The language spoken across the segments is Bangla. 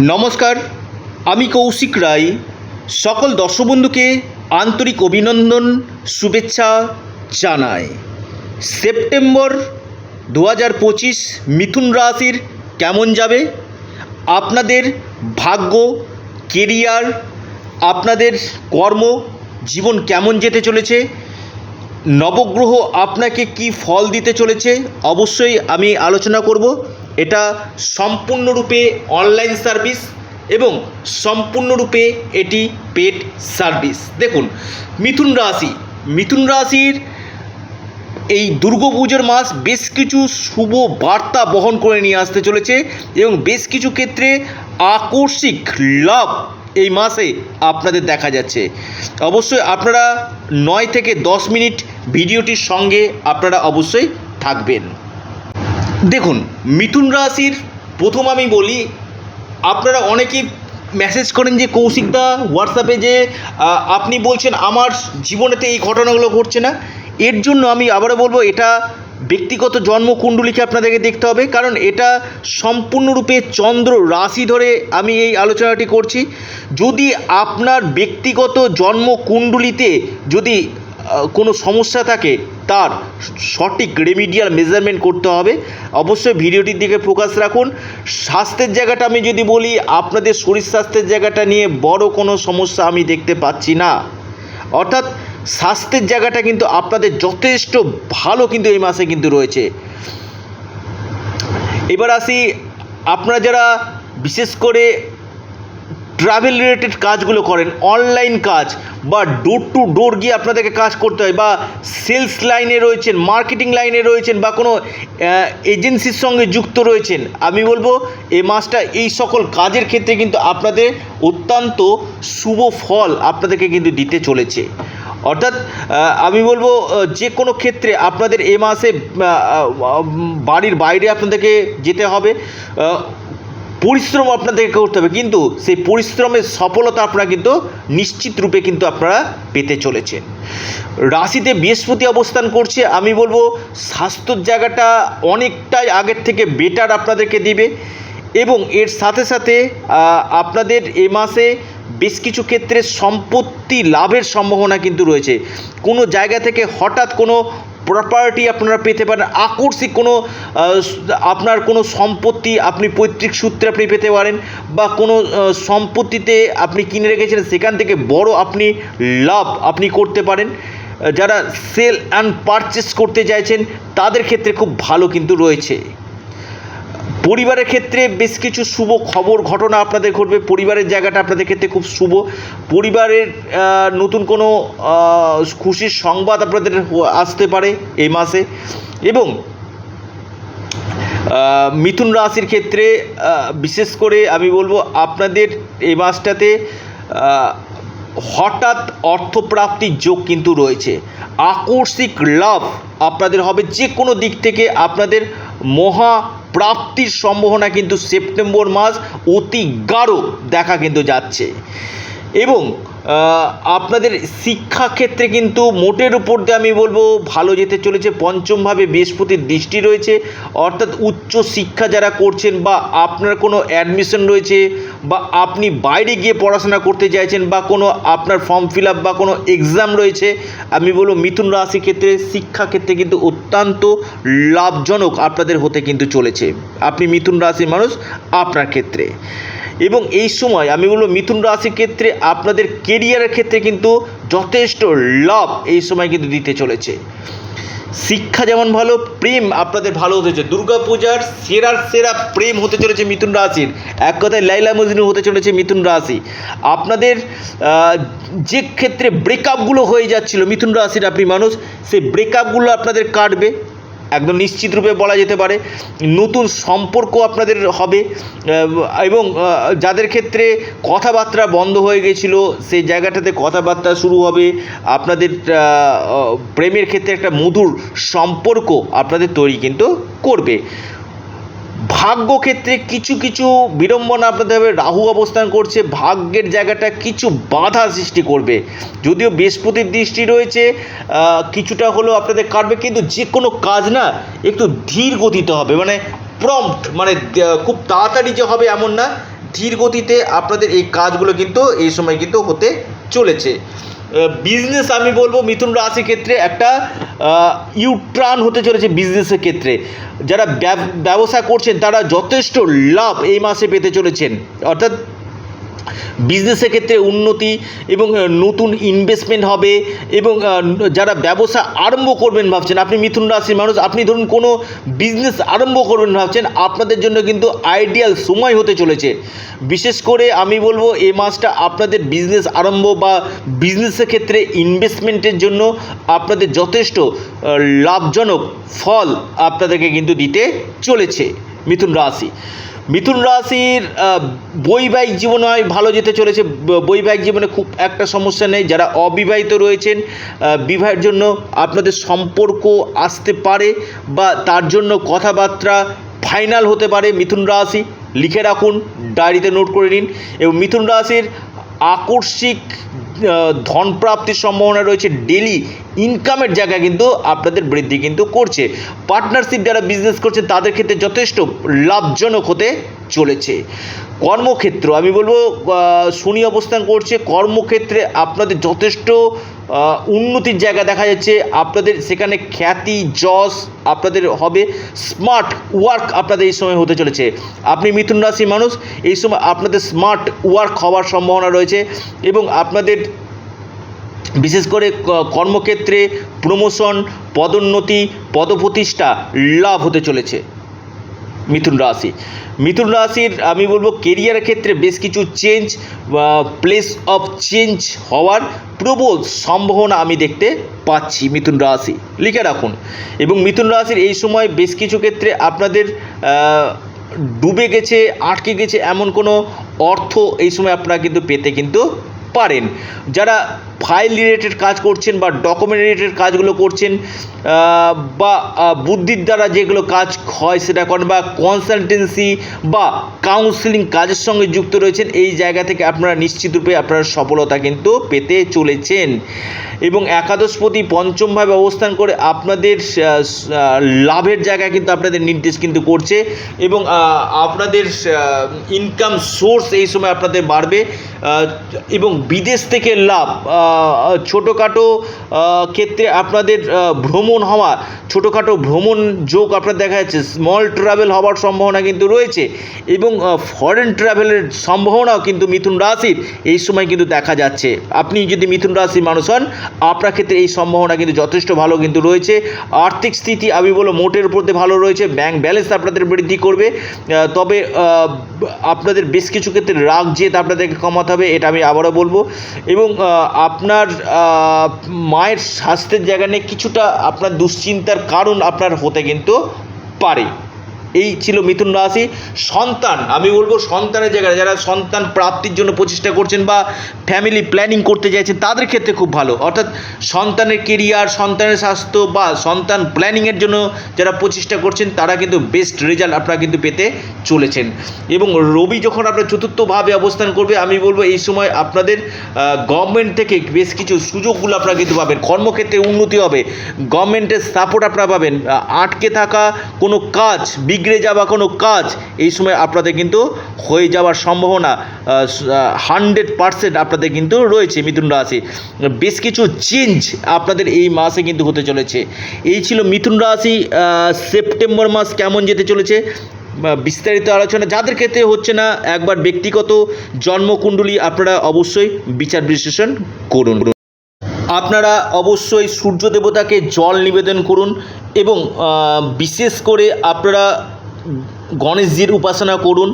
নমস্কার, আমি কৌশিক রায়। সকল দর্শক বন্ধুকে আন্তরিক অভিনন্দন, শুভেচ্ছা জানাই। সেপ্টেম্বর দু হাজার পঁচিশ মিথুন রাশির কেমন যাবে? আপনাদের ভাগ্য, কেরিয়ার, আপনাদের কর্ম, জীবন কেমন যেতে চলেছে? নবগ্রহ আপনাকে কি ফল দিতে চলেছে? অবশ্যই আমি আলোচনা করব। এটা সম্পূর্ণরূপে অনলাইন সার্ভিস এবং সম্পূর্ণরূপে এটি পেড সার্ভিস দেখুন, মিথুন রাশি। মিথুন রাশির এই দুর্গাপুজোর মাস বেশ কিছু শুভ বার্তা বহন করে নিয়ে আসতে চলেছে এবং বেশ কিছু ক্ষেত্রে আকস্মিক লাভ এই মাসে আপনাদের দেখা যাচ্ছে। অবশ্যই আপনারা নয় থেকে দশ মিনিট ভিডিওটির সঙ্গে আপনারা অবশ্যই থাকবেন। দেখুন, মিথুন রাশির প্রথম আমি বলি, আপনারা অনেকেই মেসেজ করেন যে, কৌশিকদা হোয়াটসঅ্যাপে যে আপনি বলছেন আমার জীবনেতে এই ঘটনাগুলো ঘটছে না। এর জন্য আমি আবারও বলব, এটা ব্যক্তিগত জন্মকুণ্ডলীকে আপনাদেরকে দেখতে হবে, কারণ এটা সম্পূর্ণরূপে চন্দ্র রাশি ধরে আমি এই আলোচনাটি করছি। যদি আপনার ব্যক্তিগত জন্মকুণ্ডলিতে যদি কোনো সমস্যা থাকে, তার সঠিক রেমিডিয়াল মেজারমেন্ট করতে হবে। অবশ্যই ভিডিওটির দিকে ফোকাস রাখুন। স্বাস্থ্যের জায়গাটা আমি যদি বলি, আপনাদের শরীর স্বাস্থ্যের জায়গাটা নিয়ে বড় কোনো সমস্যা আমি দেখতে পাচ্ছি না। অর্থাৎ স্বাস্থ্যের জায়গাটা কিন্তু আপনাদের যথেষ্ট ভালো কিন্তু এই মাসে কিন্তু রয়েছে। এবার আসি, আপনারা যারা বিশেষ করে ট্রাভেল রিলেটেড কাজগুলো করেন অনলাইন কাজ বা ডোর টু ডোর গিয়ে আপনাদেরকে কাজ করতে হয় বা সেলস লাইনে রয়েছেন মার্কেটিং লাইনে রয়েছেন বা কোনো এজেন্সির সঙ্গে যুক্ত রয়েছেন, আমি বলব এই মাসটা এই সকল কাজের ক্ষেত্রে কিন্তু আপনাদের অত্যন্ত শুভ ফল আপনাদেরকে কিন্তু দিতে চলেছে। অর্থাৎ আমি বলব যে কোনো ক্ষেত্রে আপনাদের এ মাসে বাড়ির বাইরে আপনাদেরকে যেতে হবে। পরিশ্রম আপনাদেরকে করতে হবে। কিন্তু সেই পরিশ্রমের সফলতা আপনারা কিন্তু নিশ্চিত রূপে কিন্তু আপনারা পেতে চলেছেন। রাশিতে বৃহস্পতি অবস্থান করছে, আমি বলব স্বাস্থ্যর জায়গাটা অনেকটাই আগের থেকে বেটার আপনাদেরকে দিবে এবং এর সাথে সাথে আপনাদের এ মাসে বেশ কিছু ক্ষেত্রে সম্পত্তি লাভের সম্ভাবনা কিন্তু রয়েছে। কোনো জায়গা থেকে হঠাৎ কোনো প্রপার্টি আপনারা পেতে পারেন। আকর্ষিক কোনো আপনার কোনো সম্পত্তি আপনি পৈতৃক সূত্রে আপনি পেতে পারেন বা কোনো সম্পত্তিতে আপনি কিনে রেখেছেন, সেখান থেকে বড় আপনি লাভ আপনি করতে পারেন। যারা সেল অ্যান্ড পারচেস করতে চাইছেন, তাদের ক্ষেত্রে খুব ভালো কিন্তু রয়েছে। পরিবারের ক্ষেত্রে বেশ কিছু শুভ খবর, ঘটনা আপনাদের ঘটবে। পরিবারের জায়গাটা আপনাদের ক্ষেত্রে খুব শুভ। পরিবারের নতুন কোনো খুশির সংবাদ আপনাদের আসতে পারে এই মাসে। এবং মিথুন রাশির ক্ষেত্রে বিশেষ করে আমি বলব আপনাদের এই মাসটাতে হঠাৎ অর্থপ্রাপ্তির যোগ কিন্তু রয়েছে। আকস্মিক লাভ আপনাদের হবে যে কোনো দিক থেকে আপনাদের মহা প্রাপ্তির সম্ভাবনা কিন্তু সেপ্টেম্বর মাস অতি গাঢ় দেখা কিন্তু যাচ্ছে। এবং আপনাদের শিক্ষাক্ষেত্রে কিন্তু মোটের উপর দিয়ে আমি বলব ভালো যেতে চলেছে। পঞ্চমভাবে বৃহস্পতির দৃষ্টি রয়েছে। অর্থাৎ উচ্চ শিক্ষা যারা করছেন বা আপনার কোনো অ্যাডমিশন রয়েছে বা আপনি বাইরে গিয়ে পড়াশোনা করতে চাইছেন বা কোনো আপনার ফর্ম ফিল আপ বা কোনো এক্সাম রয়েছে, আমি বলব মিথুন রাশি ক্ষেত্রে শিক্ষা ক্ষেত্রে কিন্তু অত্যন্ত লাভজনক আপনাদের হতে কিন্তু চলেছে। আপনি মিথুন রাশির মানুষ, আপনার ক্ষেত্রে। এবং এই সময় আমি বলব মিথুন রাশির ক্ষেত্রে আপনাদের কেরিয়ারের ক্ষেত্রে কিন্তু যথেষ্ট লাভ এই সময় কিন্তু দিতে চলেছে। শিক্ষা যেমন ভালো, প্রেম আপনাদের ভালো হতে চলেছে। দুর্গাপূজার সেরার সেরা প্রেম হতে চলেছে মিথুন রাশির। এক কথায় লাইলা মজনু হতে চলেছে মিথুন রাশি। আপনাদের যে ক্ষেত্রে ব্রেকআপগুলো হয়ে যাচ্ছিল মিথুন রাশির আপনি মানুষ, সেই ব্রেকআপগুলো আপনাদের কাটবে। একদম নিশ্চিত রূপে বলা যেতে পারে, নতুন সম্পর্ক আপনাদের হবে এবং যাদের ক্ষেত্রে কথাবার্তা বন্ধ হয়ে গেছিল, সেই জায়গাটাতে কথাবার্তা শুরু হবে। আপনাদের প্রেমের ক্ষেত্রে একটা মধুর সম্পর্ক আপনাদের তৈরি কিন্তু করবে। ভাগ্য ক্ষেত্রে কিছু কিছু বিড়ম্বনা আপনাদের হবে রাহু অবস্থান করছে, ভাগ্যের জায়গাটা কিছু বাধা সৃষ্টি করবে। যদিও বৃহস্পতির দৃষ্টি রয়েছে কিছুটা হলেও আপনাদের কাটবে, কিন্তু যে কোনো কাজ না একটু ধীর গতিতে হবে মানে প্রম্পট মানে খুব তাড়াতাড়ি যে হবে এমন না, ধীর গতিতে আপনাদের এই কাজগুলো কিন্তু এই সময় কিন্তু হতে চলেছে। বিজনেস আমি বলব মিথুন রাশি ক্ষেত্রে একটা ইউট্রান হতে চলেছে বিজনেসের ক্ষেত্রে। যারা ব্যবসা করছেন তারা যথেষ্ট লাভ এই মাসে পেতে চলেছেন। অর্থাৎ বিজনেসের ক্ষেত্রে উন্নতি এবং নতুন ইনভেস্টমেন্ট হবে এবং যারা ব্যবসা আরম্ভ করবেন ভাবছেন, আপনি মিথুন রাশির মানুষ, আপনি ধরুন কোনো বিজনেস আরম্ভ করবেন ভাবছেন, আপনাদের জন্য কিন্তু আইডিয়াল সময় হতে চলেছে। বিশেষ করে আমি বলব এই মাসটা আপনাদের বিজনেস আরম্ভ বা বিজনেসের ক্ষেত্রে ইনভেস্টমেন্টের জন্য আপনাদের যথেষ্ট লাভজনক ফল আপনাদেরকে কিন্তু দিতে চলেছে মিথুন রাশি। মিথুন রাশির বৈবাহিক জীবন হয় ভালো যেতে চলেছে। বৈবাহিক জীবনে খুব একটা সমস্যা নেই। যারা অবিবাহিত রয়েছেন বিবাহের জন্য আপনাদের সম্পর্ক আসতে পারে বা তার জন্য কথাবার্তা ফাইনাল হতে পারে মিথুন রাশি। লিখে রাখুন, ডায়েরিতে নোট করে নিন। এবং মিথুন রাশির আকস্মিক ধন প্রাপ্তির সম্ভাবনা রয়েছে। ডেলি ইনকামের জায়গা কিন্তু আপনাদের বৃদ্ধি কিন্তু করছে। পার্টনারশিপ যারা বিজনেস করছে, তাদের ক্ষেত্রে যথেষ্ট লাভজনক হতে চলেছে। কর্মক্ষেত্র, আমি বলব শনি অবস্থান করছে, কর্মক্ষেত্রে আপনাদের যথেষ্ট উন্নতির জায়গা দেখা যাচ্ছে, আপনাদের সেখানে খ্যাতি, যশ আপনাদের হবে স্মার্ট ওয়ার্ক আপনাদের এই সময় হতে চলেছে। আপনি মিথুন রাশির মানুষ, এই সময় আপনাদের স্মার্ট ওয়ার্ক হওয়ার সম্ভাবনা রয়েছে এবং আপনাদের বিশেষ করে কর্মক্ষেত্রে প্রমোশন পদোন্নতি, পদপ্রতিষ্ঠা লাভ হতে চলেছে। মিথুন রাশি। মিথুন রাশির, আমি বলব কেরিয়ারের ক্ষেত্রে বেশ কিছু চেঞ্জ প্লেস অফ চেঞ্জ হওয়ার প্রবল সম্ভাবনা আমি দেখতে পাচ্ছি মিথুন রাশি। লিখে রাখুন। এবং মিথুন রাশির এই সময় বেশ কিছু ক্ষেত্রে আপনাদের ডুবে গেছে, আটকে গেছে এমন কোনো অর্থ এই সময় আপনারা কিন্তু পেতে কিন্তু পারেন। যারা ফাইল রিলেটেড কাজ করছেন বা ডকুমেন্ট রিলেটেড কাজগুলো করছেন বা বুদ্ধির দ্বারা যেগুলো কাজ হয় সেটা করেন বা কনসালটেন্সি বা কাউন্সিলিং কাজের সঙ্গে যুক্ত রয়েছেন, এই জায়গা থেকে আপনারা নিশ্চিতরূপে আপনারা সফলতা কিন্তু পেতে চলেছেন। এবং একাদশপতি পঞ্চমভাবে অবস্থান করে আপনাদের লাভের জায়গা কিন্তু আপনাদের নির্দেশ কিন্তু করছে এবং আপনাদের ইনকাম সোর্স এই সময় আপনাদের বাড়বে এবং বিদেশ থেকে লাভ ছোটোখাটো ক্ষেত্রে আপনাদের ভ্রমণ হওয়া ছোটোখাটো ভ্রমণ যোগ আপনার দেখা যাচ্ছে। স্মল ট্রাভেল হওয়ার সম্ভাবনা কিন্তু রয়েছে এবং ফরেন ট্রাভেলের সম্ভাবনাও কিন্তু মিথুন রাশির এই সময় কিন্তু দেখা যাচ্ছে। আপনি যদি মিথুন রাশির মানুষ হন আপনার ক্ষেত্রে এই সম্ভাবনা কিন্তু যথেষ্ট ভালো কিন্তু রয়েছে। আর্থিক স্থিতি আমি বলো মোটের উপর দিয়ে ভালো রয়েছে ব্যাংক ব্যালেন্স আপনাদের বৃদ্ধি করবে। তবে আপনাদের বেশ কিছু ক্ষেত্রে রাগ জেদ আপনাদেরকে কমাতে হবে এটা আমি আবারও বলব। এবং আহ, আপনার মায়ের স্বাস্থ্যের জায়গা নিয়ে কিছুটা আপনার দুশ্চিন্তার কারণ আপনার হতে কিন্তু পারে। এই ছিল মিথুন রাশি। সন্তান, আমি বলব সন্তানের জায়গায়, যারা সন্তান প্রাপ্তির জন্য প্রচেষ্টা করছেন বা ফ্যামিলি প্ল্যানিং করতে চাইছেন, তাদের ক্ষেত্রে খুব ভালো। অর্থাৎ সন্তানের কেরিয়ার সন্তানের স্বাস্থ্য বা সন্তান প্ল্যানিংয়ের জন্য যারা প্রচেষ্টা করছেন, তারা কিন্তু বেস্ট রেজাল্ট আপনারা কিন্তু পেতে চলেছেন। এবং রবি যখন আপনার চতুর্থভাবে অবস্থান করবে, আমি বলব এই সময় আপনাদের গভর্নমেন্ট থেকে বেশ কিছু সুযোগগুলো আপনারা কিন্তু পাবেন। কর্মক্ষেত্রে উন্নতি হবে। গভর্নমেন্টের সাপোর্ট আপনারা পাবেন। আটকে থাকা কোনো কাজ বিগড়ে যাওয়া কোনো কাজ, এই সময় আপনাদের কিন্তু হয়ে যাওয়ার সম্ভাবনা হান্ড্রেড পারসেন্ট আপনাদের কিন্তু রয়েছে মিথুন রাশি। বেশ কিছু চেঞ্জ আপনাদের এই মাসে কিন্তু হতে চলেছে। এই ছিল মিথুন রাশি সেপ্টেম্বর মাস কেমন যেতে চলেছে? বিস্তারিত আলোচনা যাদের ক্ষেত্রে হচ্ছে না, একবার ব্যক্তিগত জন্মকুণ্ডলী আপনারা অবশ্যই বিচার বিশ্লেষণ করুন। আপনারা অবশ্যই সূর্য দেবতাকে জল নিবেদন করুন এবং বিশেষ করে আপনারা গণেশজির উপাসনা করুন।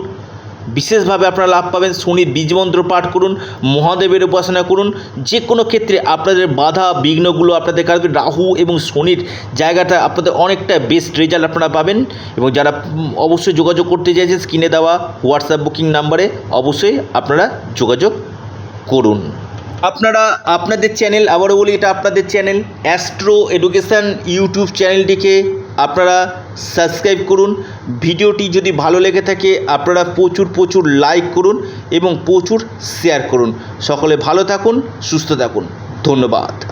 বিশেষভাবে আপনারা লাভ পাবেন শনির বীজমন্ত্র পাঠ করুন, মহাদেবের উপাসনা করুন। যে কোনো ক্ষেত্রে আপনাদের বাধা, বিঘ্নগুলো আপনাদের কাটবে রাহু এবং শনির জায়গাটা আপনাদের অনেকটা বেস্ট রেজাল্ট আপনারা পাবেন। এবং যারা অবশ্যই যোগাযোগ করতে চাইছেন, স্ক্রিনে দেওয়া হোয়াটসঅ্যাপ বুকিং নাম্বারে অবশ্যই আপনারা যোগাযোগ করুন। আপনারা আপনাদের চ্যানেল আবারও বলি, এটা আপনাদের চ্যানেল অ্যাস্ট্রো এডুকেশান ইউটিউব চ্যানেলটিকে আপনারা সাবস্ক্রাইব করুন। ভিডিওটি যদি ভালো লেগে থাকে, আপনারা প্রচুর প্রচুর লাইক করুন এবং প্রচুর শেয়ার করুন। সকলে ভালো থাকুন, সুস্থ থাকুন। ধন্যবাদ।